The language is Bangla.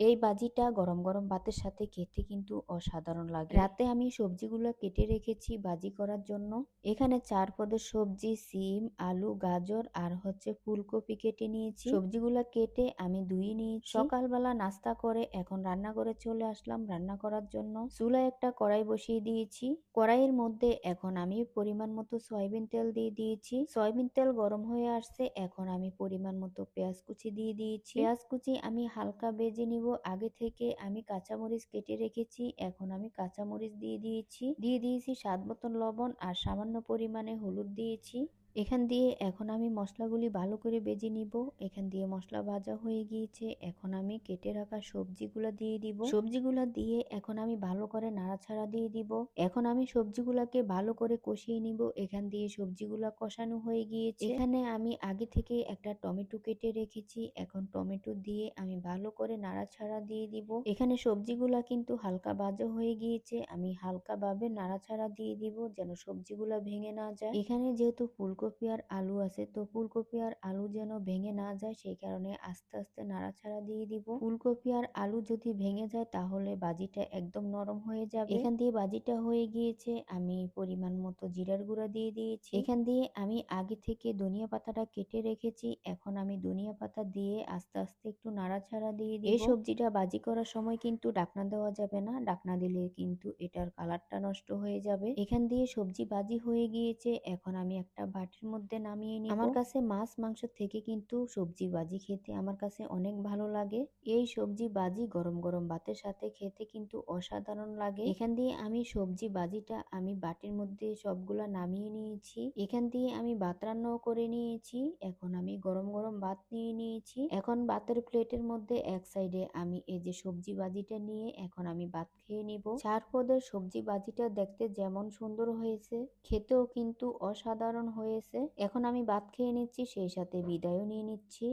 এই বাজিটা গরম গরম ভাতের সাথে খেতে কিন্তু অসাধারণ লাগে। রাতে আমি সবজিগুলো কেটে রেখেছি বাজি করার জন্য। এখানে চার পদের সবজি, সিম, আলু, গাজর আর হচ্ছে ফুলকপি কেটে নিয়েছি। সবজিগুলো কেটে আমি ধুয়ে নিয়েছি। সকালবেলা নাস্তা করে এখন রান্না করে চলে আসলাম রান্না করার জন্য। চুলায় একটা কড়াই বসিয়ে দিয়েছি। কড়াইয়ের মধ্যে এখন আমি পরিমাণ মতো সয়াবিন তেল দিয়ে দিয়েছি। সয়াবিন তেল গরম হয়ে আসছে, এখন আমি পরিমাণ মতো পেঁয়াজ কুচি দিয়ে দিয়েছি। পেঁয়াজ কুচি আমি হালকা বেজে নিব। আগে থেকে আমি কাঁচামরিচ কেটে রেখেছি, এখন আমি কাঁচামরিচ দিয়ে দিয়েছি। দিয়ে দিয়েছি স্বাদ মতন লবণ আর সামান্য পরিমাণে হলুদ দিয়েছি। এখান দিয়ে এখন আমি মশলাগুলি ভালো করে বেজে নিব। এখান দিয়ে মশলা ভাজা হয়ে গিয়েছে। এখন আমি কেটে রাখা সবজিগুলো দিয়ে দিব। সবজিগুলো দিয়ে এখন আমি ভালো করে নাড়াছাড়া দিয়ে দিব। এখন আমি সবজিগুলোকে ভালো করে কষিয়ে নিব। এখান দিয়ে সবজিগুলো কষানো হয়ে গিয়েছে। এখানে আমি আগে থেকে একটা টমেটো কেটে রেখেছি। এখন টমেটো দিয়ে আমি ভালো করে নাড়াছাড়া দিয়ে দিব। এখানে সবজিগুলা কিন্তু হালকা ভাজা হয়ে গিয়েছে। আমি হালকা ভাবে নাড়াছাড়া দিয়ে দিব যেন সবজিগুলা ভেঙে না যায়। এখানে যেহেতু ফুলকপি আর আলু আছে। তো ফুলকপি আর আলু যেন ভেঙে না যায়, সেই কারণে আস্তে আস্তে নাড়াচাড়া দিয়ে দিব। ফুলকপি আর আলু যদি ভেঙে যায়, তাহলে বাজিটা একদম নরম হয়ে যাবে। এখান দিয়ে বাজিটা হয়ে গিয়েছে, আমি পরিমাণ মতো জিরার গুঁড়া দিয়ে দিয়েছি। এখান দিয়ে আমি আগে থেকে ধনিয়া পাতাটা কেটে রেখেছি। এখন আমি ধনিয়া পাতা দিয়ে আস্তে আস্তে একটু নাড়াছাড়া দিয়ে দিই এই সবজিটা বাজি করার সময় কিন্তু ডাকনা দেওয়া যাবে না। ডাকনা দিলে কিন্তু এটার কালারটা নষ্ট হয়ে যাবে। এখান দিয়ে সবজি বাজি হয়ে গিয়েছে। এখন আমি একটা বাটির মধ্যে নামিয়ে নিই আমার কাছে মাছ, মাংস থেকে কিন্তু সবজি, বাজি খেতে আমার কাছে অনেক ভালো লাগে। এই সবজি, বাজি গরম গরম ভাতের সাথে খেতে কিন্তু অসাধারণ লাগে। এখান দিয়ে আমি সবজি, বাজিটা আমি বাটির মধ্যে সবগুলা নামিয়ে নিয়েছি। এখান দিয়ে আমি ভাত রান্নাও করে নিয়েছি। এখন আমি গরম গরম ভাত নিয়ে নিয়েছি। এখন ভাতের প্লেটের মধ্যে এক সাইডে আমি এই যে সবজি বাজিটা নিয়ে এখন আমি ভাত খেয়ে নিব। চার পদের সবজি বাজিটা দেখতে যেমন সুন্দর হয়েছে, খেতেও কিন্তু অসাধারণ হয়েছে। এখন আমি ভাত খেয়ে নিচ্ছি, সেই সাথে বিদায়ও নিয়ে নিচ্ছি।